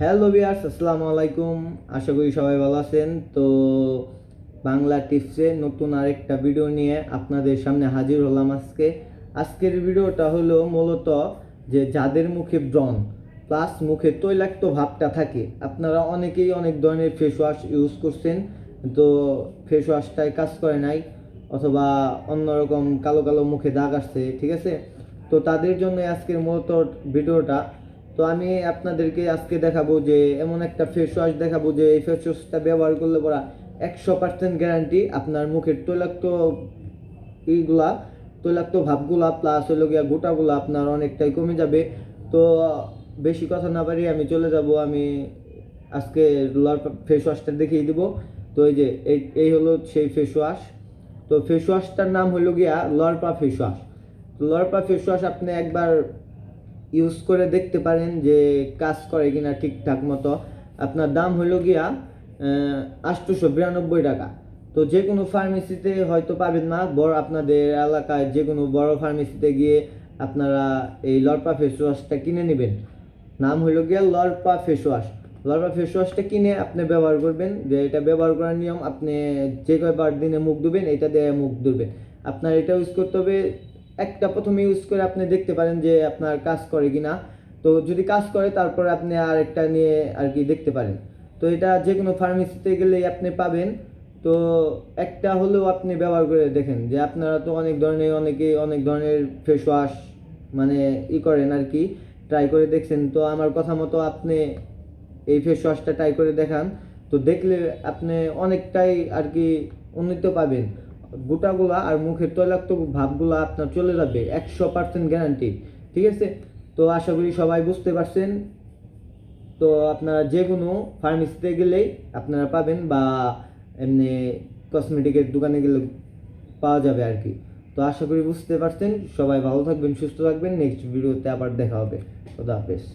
Hello বিয়ার্স আসসালামু আলাইকুম। আশা করি সবাই ভালো আছেন। তো বাংলা টিপসে নতুন আরেকটা ভিডিও নিয়ে আপনাদের সামনে হাজির হলাম আজকে। আজকের ভিডিওটা হলো মূলত যে যাদের মুখে ব্রণ প্লাস মুখে তৈলাক্ত ভাবটা থাকে। আপনারা অনেকেই অনেক ধরনের ফেস ওয়াশ ইউজ করছেন। তো ফেস ওয়াশটায় কাজ করে নাই, অথবা অন্যরকম কালো কালো মুখে দাগ আসছে, ঠিক আছে? তো তাদের জন্য আজকের মূলত ভিডিওটা তো আমি আপনাদেরকে আজকে দেখাবো যে এমন একটা ফেস ওয়াশ দেখাবো যে এই ফেস ওয়াশটা ব্যবহার করলে পরা একশো পার্সেন্ট গ্যারান্টি আপনার মুখের তৈলাক্ত এইগুলা তৈলাক্ত ভাবগুলা প্লাস হলো গিয়া গোটাগুলা আপনার অনেকটাই কমে যাবে। তো বেশি কথা না পারি আমি চলে যাব, আমি আজকে ফেস ওয়াশটা দেখিয়ে দিব। তো এই যে এই হলো সেই ফেস ওয়াশ তো ফেস ওয়াশটার নাম হলো গিয়া লরপা ফেস ওয়াশ লরপা ফেস ওয়াশ আপনি একবার ইউজ করে দেখতে পারেন যে কাজ করে কিনা ঠিকঠাক মতো। আপনার দাম হলো গিয়া আটশোশো বিরানব্বই টাকা। তো যে কোনো ফার্মেসিতে হয়তো পাবেন না। বড় আপনাদের এলাকায় যে কোনো বড় ফার্মেসিতে গিয়ে আপনারা এই লরপা ফেস ওয়াশটা কিনে নেবেন। নাম হলো গিয়া লরপা ফেস ওয়াশ লরপা ফেস ওয়াশটা কিনে আপনি ব্যবহার করবেন। যে এটা ব্যবহার করার নিয়ম, আপনি যে কয়বার দিনে মুখ ধুবেন, এটা দিয়ে মুখ ধুবেন। আপনার এটা ইউজ করতে হবে একটা প্রথমে ইউজ করে আপনি দেখতে পারেন যে আপনার কাজ করে কিনা। তো যদি কাজ করে, তারপর আপনি আর একটা নিয়ে আর কি দেখতে পারেন। তো এটা যে কোনো ফার্মেসিতে গেলেই আপনি পাবেন। তো একটা হলেও আপনি ব্যবহার করে দেখেন যে আপনারা তো অনেক ধরনের অনেকে অনেক ধরনের ফেস ওয়াশ মানে ই করেন আর কি ট্রাই করে দেখছেন। তো আমার কথা মতো আপনি এই ফেস ওয়াশটা ট্রাই করে দেখান। তো দেখলে আপনি অনেকটাই আর কি উন্নত পাবেন। গোটাগুলা আর মুখের তৈলাক্ত ভাবগুলা আপনার চলে যাবে, একশো পার্সেন্ট গ্যারান্টি ঠিক আছে? তো আশা করি সবাই বুঝতে পারছেন। তো আপনারা যে কোনো ফার্মেসিতে গেলেই আপনারা পাবেন বা এমনি কসমেটিকের দোকানে গেলে পাওয়া যাবে আর কি। তো আশা করি বুঝতে পারছেন। সবাই ভালো থাকবেন, সুস্থ থাকবেন। নেক্সট ভিডিওতে আবার দেখা হবে। খোদা হাফেজ।